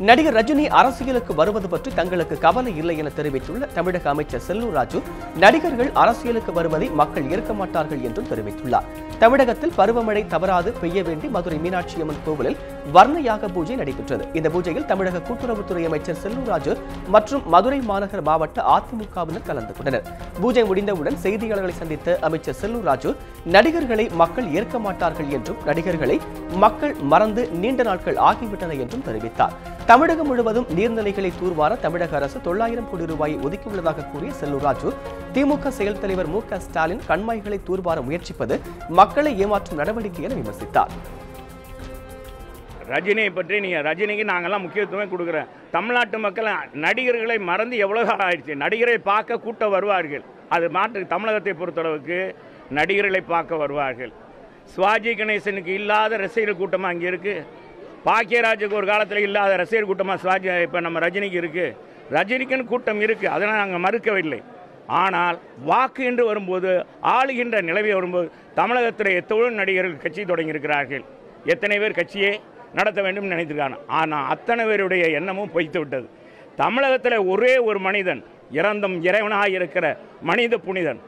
நடிகர் ரஜினி அரசியலுக்கு வருவது பற்றி தங்களுக்கு கவலை இல்லை என தெரிவித்துள்ள தமிழக அமைச்சர் செல்லூர் ராஜு நடிகர்கள் அரசியலுக்கு வருவதை மக்கள் ஏற்க மாட்டார்கள் என்றும் தெரிவித்துள்ளார். தமிழகத்தில் பருவமழை தவறாது பெய்ய வேண்டி மதுரை மீனாட்சி அம்மன் கோவிலில் வர்ணயாக பூஜை நடைபெற்றது. இந்த பூஜையில் தமிழக கூட்டுறவுத்துறை அமைச்சர் செல்லூர் ராஜு மற்றும் மதுரை மாநகர் மாவட்ட அதிமுகவினர் கலந்து கொண்டனர். பூஜை முடிந்தவுடன் செய்தியாளர்களை சந்தித்த அமைச்சர் செல்லூர் ராஜு நடிகர்களை மக்கள் ஏற்க மாட்டார்கள் என்றும் நடிகர்களை மக்கள் மறந்து நீண்ட நாட்கள் ஆகிவிட்டன என்றும் தெரிவித்தார். தமிழகம் முழுவதும் நீர்நிலைகளை தூர்வார தமிழக அரசு தொள்ளாயிரம் கோடி ரூபாயை ஒதுக்கியுள்ளதாக கூறிய செல்லூர் ராஜு திமுக செயல் தலைவர் மு க ஸ்டாலின் கண்மாய்களை தூர்வார முயற்சிப்பது மக்களை ஏமாற்றும் நடவடிக்கை என விமர்சித்தார். ரஜினியை பற்றி நீங்கள் ரஜினிக்கு நாங்கள்லாம் முக்கியத்துவம் கொடுக்குறோம் தமிழ்நாட்டு மக்கள் நடிகர்களை மறந்து எவ்வளோ காலம் ஆயிடுச்சு. நடிகரை பார்க்க கூட்டம் வருவார்கள். அது மாற்று தமிழகத்தை பொறுத்தளவுக்கு நடிகர்களை பார்க்க வருவார்கள். சிவாஜி கணேசனுக்கு இல்லாத ரசிகர் கூட்டமாக அங்கே இருக்குது பாக்கியராஜுக்கு ஒரு காலத்தில் இல்லாத ரசிகர் கூட்டமாக சுவாஜி இப்போ நம்ம ரஜினிக்கு இருக்குது ரஜினிக்குன்னு கூட்டம் இருக்குது அதனால் நாங்கள் மறுக்கவில்லை. ஆனால் வாக்கு என்று வரும்போது ஆளுகின்ற நிலவை வரும்போது தமிழகத்தில் எத்தனையோ நடிகர்கள் கட்சி தொடங்கியிருக்கிறார்கள். எத்தனை பேர் கட்சியே நடத்த வேண்டும் நினைத்திருக்காங்க. ஆனால் அத்தனை பேருடைய எண்ணமும் பொய்த்து விட்டது. தமிழகத்தில் ஒரே ஒரு மனிதன் இறந்தும் இறைவனாக இருக்கிற மனித புனிதன்.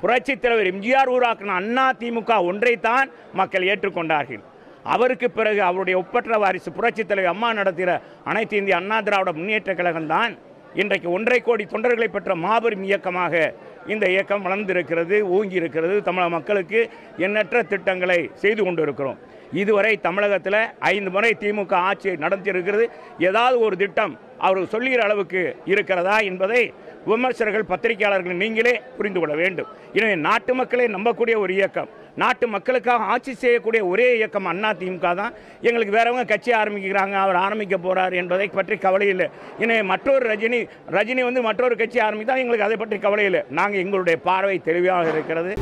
புரட்சித் தலைவர் எம்ஜிஆர் உருவாக்கின அண்ணா திமுக ஒன்றைத்தான் மக்கள் ஏற்றுக்கொண்டார்கள். அவருக்கு பிறகு அவருடைய ஒப்பற்ற வாரிசு புரட்சித் தலைவர் அம்மா நடத்துகிற அனைத்து இந்திய அண்ணா திராவிட முன்னேற்ற கழகம் தான் இன்றைக்கு ஒன்றரை கோடி தொண்டர்களை பெற்ற மாபெரும் இயக்கமாக இந்த இயக்கம் வளர்ந்திருக்கிறது ஓங்கி இருக்கிறது தமிழக மக்களுக்கு எண்ணற்ற திட்டங்களை செய்து கொண்டிருக்கிறோம். இதுவரை தமிழகத்தில் ஐந்து முறை திமுக ஆட்சி நடத்தியிருக்கிறது. ஏதாவது ஒரு திட்டம் அவர் சொல்லுகிற அளவுக்கு இருக்கிறதா என்பதை விமர்சகர்கள் பத்திரிகையாளர்கள் நீங்களே புரிந்து கொள்ள வேண்டும். எனவே நாட்டு மக்களை நம்பக்கூடிய ஒரு இயக்கம். நாட்டு மக்களுக்காக ஆட்சி செய்யக்கூடிய ஒரே இயக்கம் அண்ணா திமுக தான். எங்களுக்கு வேறவங்க கட்சி ஆரம்பிக்கிறாங்க அவர் ஆரம்பிக்க போறார் என்பதை பற்றி கவலை இல்லை. எனவே மற்றொரு ரஜினி ரஜினி வந்து மற்றொரு கட்சி ஆரம்பித்தால் எங்களுக்கு அதை பற்றி கவலை இல்லை. நாங்கள் எங்களுடைய பார்வை தெளிவாக இருக்கிறது.